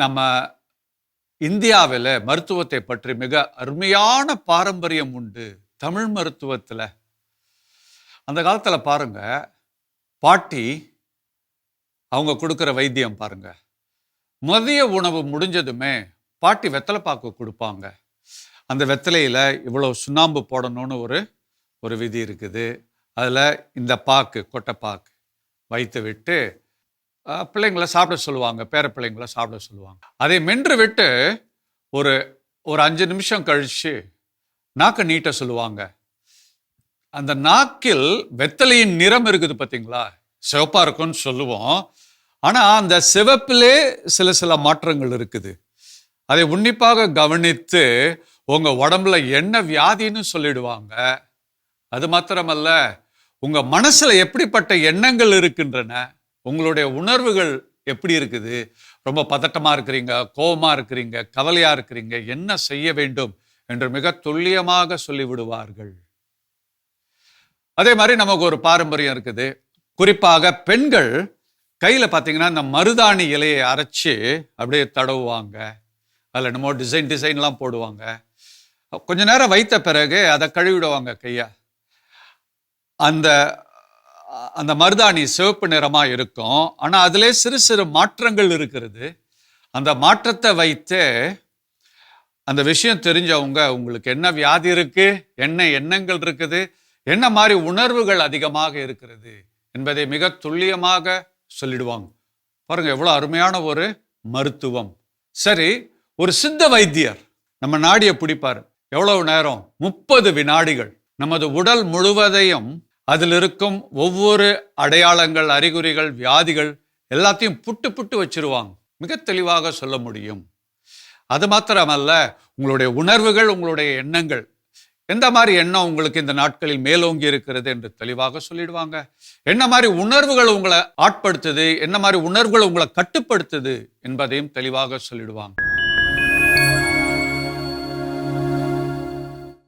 நம்ம இந்தியாவில் மருத்துவத்தை பற்றி மிக அருமையான பாரம்பரியம் உண்டு. தமிழ் மருத்துவத்தில். அந்த காலத்தில் பாருங்க பாட்டி அவங்க கொடுக்குற வைத்தியம் பாருங்க. மதிய உணவு முடிஞ்சதுமே பாட்டி வெத்தலை பாக்கு கொடுப்பாங்க. அந்த வெத்தலையில் இவ்வளோ சுண்ணாம்பு போடணும்னு ஒரு ஒரு விதி இருக்குது. அதில் இந்த பாக்கு கொட்டை பாக்கு வைத்து விட்டு பிள்ளைங்கள சாப்பிட சொல்லுவாங்க பேர பிள்ளைங்கள சாப்பிட சொல்லுவாங்க. அதை மென்று விட்டு ஒரு ஒரு அஞ்சு நிமிஷம் கழிச்சு நாக்கை நீட்ட சொல்லுவாங்க. அந்த நாக்கில் வெத்தலையின் நிறம் இருக்குது பார்த்தீங்களா? சிவப்பாக இருக்கும்னு சொல்லுவோம். ஆனால் அந்த சிவப்பிலே சில சில மாற்றங்கள் இருக்குது. அதை உன்னிப்பாக கவனித்து உங்கள் உடம்புல என்ன வியாதின்னு சொல்லிடுவாங்க. அது மாத்திரமல்ல உங்கள் மனசில் எப்படிப்பட்ட எண்ணங்கள் இருக்கின்றன? உங்களுடைய உணர்வுகள் எப்படி இருக்குது? ரொம்ப பதட்டமாக இருக்கிறீங்க கோபமாக இருக்கிறீங்க கவலையாக இருக்கிறீங்க என்ன செய்ய வேண்டும் என்று மிக துல்லியமாக சொல்லிவிடுவார்கள். அதே மாதிரி நமக்கு ஒரு பாரம்பரியம் இருக்குது. குறிப்பாக பெண்கள் கையில் பார்த்தீங்கன்னா இந்த மருதாணி இலையை அரைச்சி அப்படியே தடவுவாங்க. அதில் என்னமோ டிசைன் டிசைன்லாம் போடுவாங்க. கொஞ்ச நேரம் வைத்த பிறகு அதை கழுவிடுவாங்க கையை. அந்த அந்த மருதாணி சிவப்பு நிறமாக இருக்கும். ஆனால் அதிலே சிறு சிறு மாற்றங்கள் இருக்கிறது. அந்த மாற்றத்தை வைத்து அந்த விஷயம் தெரிஞ்சவங்க உங்களுக்கு என்ன வியாதி இருக்குது என்ன எண்ணங்கள் இருக்குது? என்ன மாதிரி உணர்வுகள் அதிகமாக இருக்கிறது? என்பதை மிக துல்லியமாக சொல்லிடுவாங்க. பாருங்க எவ்வளோ அருமையான ஒரு மருத்துவம். சரி ஒரு சித்த வைத்தியர் நம்ம நாடியை பிடிப்பார். எவ்வளவு நேரம்? முப்பது வினாடிகள். நமது உடல் முழுவதையும் அதில் இருக்கும் ஒவ்வொரு அடையாளங்கள் அறிகுறிகள் வியாதிகள் எல்லாத்தையும் புட்டு புட்டு வச்சிருவாங்க. மிக தெளிவாக சொல்ல முடியும். அது மாத்திரமல்ல உங்களுடைய உணர்வுகள் உங்களுடைய எண்ணங்கள். எந்த மாதிரி எண்ணம் உங்களுக்கு இந்த நாட்களில் மேலோங்கி இருக்கிறது என்று தெளிவாக சொல்லிடுவாங்க. என்ன மாதிரி உணர்வுகள் உங்களை ஆட்படுத்துது என்ன மாதிரி உணர்வுகள் உங்களை கட்டுப்படுத்துது என்பதையும் தெளிவாக சொல்லிடுவாங்க.